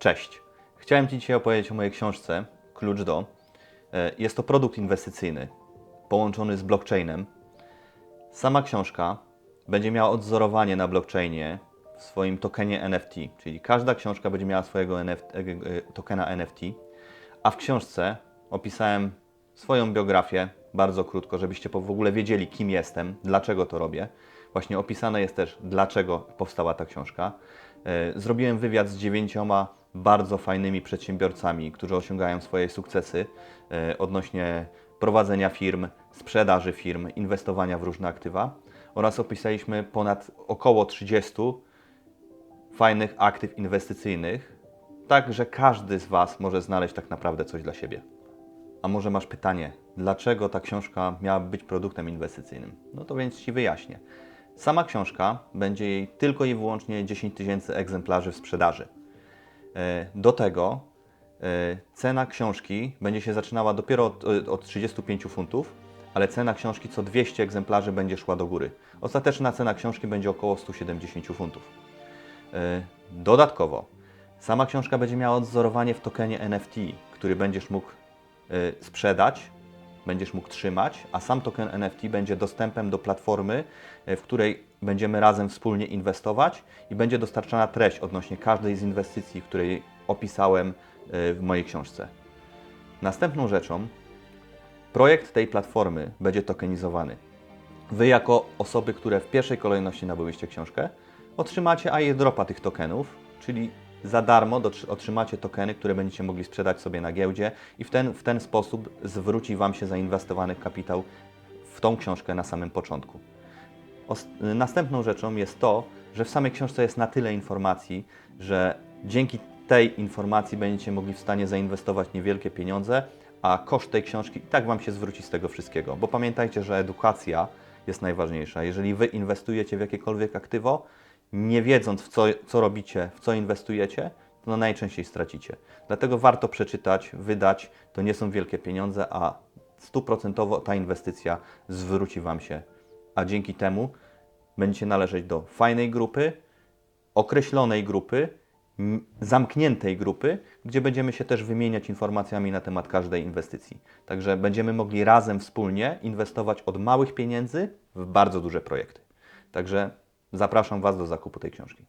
Cześć. Chciałem Ci dzisiaj opowiedzieć o mojej książce Klucz do. E, Jest to produkt inwestycyjny połączony z blockchainem. Sama książka będzie miała odzorowanie na blockchainie w swoim tokenie NFT, czyli każda książka będzie miała swojego NFT, e, e, tokena NFT, a w książce opisałem swoją biografię bardzo krótko, żebyście w ogóle wiedzieli, kim jestem, dlaczego to robię. Właśnie opisane jest też, dlaczego powstała ta książka. Zrobiłem wywiad z dziewięcioma bardzo fajnymi przedsiębiorcami, którzy osiągają swoje sukcesy e, odnośnie prowadzenia firm, sprzedaży firm, inwestowania w różne aktywa oraz opisaliśmy ponad około 30 fajnych aktyw inwestycyjnych, tak że każdy z Was może znaleźć tak naprawdę coś dla siebie. A może masz pytanie, dlaczego ta książka miała być produktem inwestycyjnym? No to więc Ci wyjaśnię. Sama książka będzie jej tylko i wyłącznie 10 tysięcy egzemplarzy w sprzedaży. E, Do tego e, cena książki będzie się zaczynała dopiero od, e, od 35 funtów, ale cena książki co 200 egzemplarzy będzie szła do góry. Ostateczna cena książki będzie około 170 funtów. Dodatkowo, sama książka będzie miała odzorowanie w tokenie NFT, który będziesz mógł sprzedać, będziesz mógł trzymać, a sam token NFT będzie dostępem do platformy, w której będziemy razem wspólnie inwestować i będzie dostarczana treść odnośnie każdej z inwestycji, której opisałem e, w mojej książce. Następną rzeczą, projekt tej platformy będzie tokenizowany. Wy jako osoby, które w pierwszej kolejności nabyłyście książkę, otrzymacie airdropa tych tokenów, czyli za darmo otrzymacie tokeny, które będziecie mogli sprzedać sobie na giełdzie i w ten, w ten sposób zwróci Wam się zainwestowany kapitał w tą książkę na samym początku. Następną rzeczą jest to, że w samej książce jest na tyle informacji, że dzięki tej informacji będziecie mogli w stanie zainwestować niewielkie pieniądze, a koszt tej książki i tak Wam się zwróci z tego wszystkiego. Bo pamiętajcie, że edukacja jest najważniejsza. Jeżeli Wy inwestujecie w jakiekolwiek aktywo, nie wiedząc w co, co robicie, w co inwestujecie, to najczęściej stracicie. Dlatego warto przeczytać, wydać. To nie są wielkie pieniądze, a stuprocentowo ta inwestycja zwróci Wam się a dzięki temu będziecie należeć do fajnej grupy, określonej grupy, zamkniętej grupy, gdzie będziemy się też wymieniać informacjami na temat każdej inwestycji. Także będziemy mogli razem wspólnie inwestować od małych pieniędzy w bardzo duże projekty. Także zapraszam Was do zakupu tej książki.